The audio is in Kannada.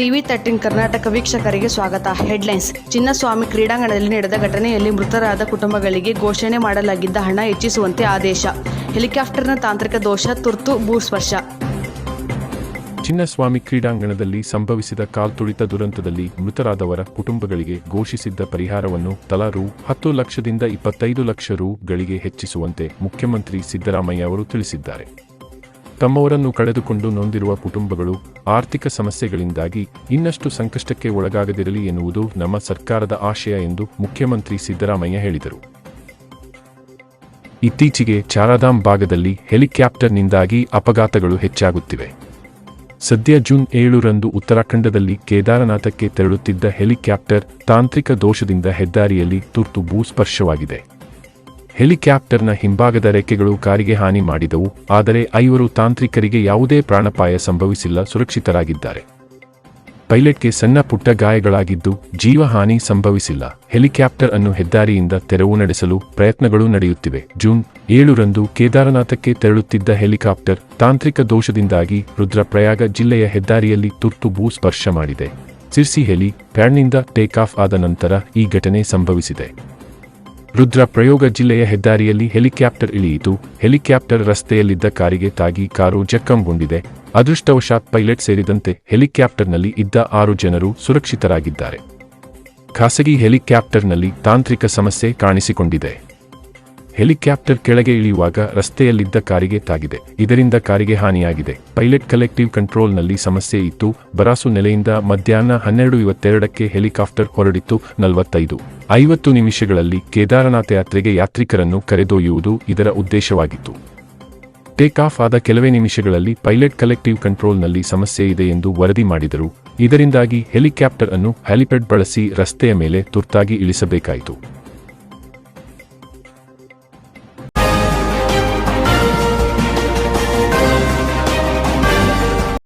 ಟಿವಿ ತರ್ಟಿನ್ ಕರ್ನಾಟಕ ವೀಕ್ಷಕರಿಗೆ ಸ್ವಾಗತ. ಹೆಡ್ಲೈನ್ಸ್. ಚಿನ್ನಸ್ವಾಮಿ ಕ್ರೀಡಾಂಗಣದಲ್ಲಿ ನಡೆದ ಘಟನೆಯಲ್ಲಿ ಮೃತರಾದ ಕುಟುಂಬಗಳಿಗೆ ಘೋಷಣೆ ಮಾಡಲಾಗಿದ್ದ ಹಣ ಹೆಚ್ಚಿಸುವಂತೆ ಆದೇಶ. ಹೆಲಿಕಾಪ್ಟರ್ನ ತಾಂತ್ರಿಕ ದೋಷ, ತುರ್ತು ಭೂಸ್ಪರ್ಶ. ಚಿನ್ನಸ್ವಾಮಿ ಕ್ರೀಡಾಂಗಣದಲ್ಲಿ ಸಂಭವಿಸಿದ ಕಾಲ್ತುಳಿತ ದುರಂತದಲ್ಲಿ ಮೃತರಾದವರ ಕುಟುಂಬಗಳಿಗೆ ಘೋಷಿಸಿದ್ದ ಪರಿಹಾರವನ್ನು ತಲಾ ರು ಹತ್ತು ಲಕ್ಷದಿಂದ ಇಪ್ಪತ್ತೈದು ಲಕ್ಷ ರುಗಳಿಗೆ ಹೆಚ್ಚಿಸುವಂತೆ ಮುಖ್ಯಮಂತ್ರಿ ಸಿದ್ದರಾಮಯ್ಯ ಅವರು ತಿಳಿಸಿದ್ದಾರೆ. ತಮ್ಮವರನ್ನು ಕಳೆದುಕೊಂಡು ನೊಂದಿರುವ ಕುಟುಂಬಗಳು ಆರ್ಥಿಕ ಸಮಸ್ಯೆಗಳಿಂದಾಗಿ ಇನ್ನಷ್ಟು ಸಂಕಷ್ಟಕ್ಕೆ ಒಳಗಾಗದಿರಲಿ ಎನ್ನುವುದು ನಮ್ಮ ಸರ್ಕಾರದ ಆಶಯ ಎಂದು ಮುಖ್ಯಮಂತ್ರಿ ಸಿದ್ದರಾಮಯ್ಯ ಹೇಳಿದರು. ಇತ್ತೀಚೆಗೆ ಚಾರಾಧಾಮ್ ಭಾಗದಲ್ಲಿ ಹೆಲಿಕಾಪ್ಟರ್ನಿಂದಾಗಿ ಅಪಘಾತಗಳು ಹೆಚ್ಚಾಗುತ್ತಿವೆ. ಸದ್ಯ ಜೂನ್ ಏಳರಂದು ಉತ್ತರಾಖಂಡದಲ್ಲಿ ಕೇದಾರನಾಥಕ್ಕೆ ತೆರಳುತ್ತಿದ್ದ ಹೆಲಿಕಾಪ್ಟರ್ ತಾಂತ್ರಿಕ ದೋಷದಿಂದ ಹೆದ್ದಾರಿಯಲ್ಲಿ ತುರ್ತು ಭೂಸ್ಪರ್ಶವಾಗಿದೆ. ಹೆಲಿಕಾಪ್ಟರ್ನ ಹಿಂಭಾಗದ ರೆಕ್ಕೆಗಳು ಕಾರಿಗೆ ಹಾನಿ ಮಾಡಿದವು, ಆದರೆ ಐವರು ತಾಂತ್ರಿಕರಿಗೆ ಯಾವುದೇ ಪ್ರಾಣಪಾಯ ಸಂಭವಿಸಿಲ್ಲ, ಸುರಕ್ಷಿತರಾಗಿದ್ದಾರೆ. ಪೈಲಟ್ಗೆ ಸಣ್ಣ ಪುಟ್ಟ ಗಾಯಗಳಾಗಿದ್ದು ಜೀವಹಾನಿ ಸಂಭವಿಸಿಲ್ಲ. ಹೆಲಿಕಾಪ್ಟರ್ ಅನ್ನು ಹೆದ್ದಾರಿಯಿಂದ ತೆರವು ನಡೆಸಲು ಪ್ರಯತ್ನಗಳು ನಡೆಯುತ್ತಿವೆ. ಜೂನ್ ಏಳರಂದು ಕೇದಾರನಾಥಕ್ಕೆ ತೆರಳುತ್ತಿದ್ದ ಹೆಲಿಕಾಪ್ಟರ್ ತಾಂತ್ರಿಕ ದೋಷದಿಂದಾಗಿ ರುದ್ರಪ್ರಯಾಗ ಜಿಲ್ಲೆಯ ಹೆದ್ದಾರಿಯಲ್ಲಿ ತುರ್ತು ಭೂಸ್ಪರ್ಶ ಮಾಡಿದೆ. ಸಿರ್ಸಿ ಹೆಲಿ, ಪ್ಯಾಡ್ನಿಂದ ಟೇಕ್ ಆಫ್ ಆದ ನಂತರ ಈ ಘಟನೆ ಸಂಭವಿಸಿದೆ. ರುದ್ರ ಪ್ರಯೋಗ ಜಿಲ್ಲೆಯ ಹೆದ್ದಾರಿಯಲ್ಲಿ ಹೆಲಿಕಾಪ್ಟರ್ ಇಳಿಯಿತು. ಹೆಲಿಕಾಪ್ಟರ್ ರಸ್ತೆಯಲ್ಲಿದ್ದ ಕಾರಿಗೆ ತಾಗಿ ಕಾರು ಜಕ್ಕಂಗೊಂಡಿದೆ. ಅದೃಷ್ಟವಶಾತ್ ಪೈಲಟ್ ಸೇರಿದಂತೆ ಹೆಲಿಕಾಪ್ಟರ್ನಲ್ಲಿ ಇದ್ದ ಆರು ಜನರು ಸುರಕ್ಷಿತರಾಗಿದ್ದಾರೆ. ಖಾಸಗಿ ಹೆಲಿಕಾಪ್ಟರ್ನಲ್ಲಿ ತಾಂತ್ರಿಕ ಸಮಸ್ಯೆ ಕಾಣಿಸಿಕೊಂಡಿದೆ. ಹೆಲಿಕಾಪ್ಟರ್ ಕೆಳಗೆ ಇಳಿಯುವಾಗ ರಸ್ತೆಯಲ್ಲಿದ್ದ ಕಾರಿಗೆ ತಾಗಿದೆ. ಇದರಿಂದ ಕಾರಿಗೆ ಹಾನಿಯಾಗಿದೆ. ಪೈಲಟ್ ಕಲೆಕ್ಟಿವ್ ಕಂಟ್ರೋಲ್ನಲ್ಲಿ ಸಮಸ್ಯೆ ಇತ್ತು. ಬರಾಸು ನೆಲೆಯಿಂದ ಮಧ್ಯಾಹ್ನ ಹನ್ನೆರಡು ಇವತ್ತೆರಡಕ್ಕೆ ಹೆಲಿಕಾಪ್ಟರ್ ಹೊರಡಿತ್ತು. ನಲವತ್ತೈದು ಐವತ್ತು ನಿಮಿಷಗಳಲ್ಲಿ ಕೇದಾರನಾಥ ಯಾತ್ರೆಗೆ ಯಾತ್ರಿಕರನ್ನು ಕರೆದೊಯ್ಯುವುದು ಇದರ ಉದ್ದೇಶವಾಗಿತ್ತು. ಟೇಕ್ ಆಫ್ ಆದ ಕೆಲವೇ ನಿಮಿಷಗಳಲ್ಲಿ ಪೈಲಟ್ ಕಲೆಕ್ಟಿವ್ ಕಂಟ್ರೋಲ್ನಲ್ಲಿ ಸಮಸ್ಯೆ ಇದೆ ಎಂದು ವರದಿ ಮಾಡಿದರು. ಇದರಿಂದಾಗಿ ಹೆಲಿಕಾಪ್ಟರ್ ಅನ್ನು ಹ್ಯಾಲಿಪ್ಯಾಡ್ ಬಳಸಿ ರಸ್ತೆಯ ಮೇಲೆ ತುರ್ತಾಗಿ ಇಳಿಸಬೇಕಾಯಿತು.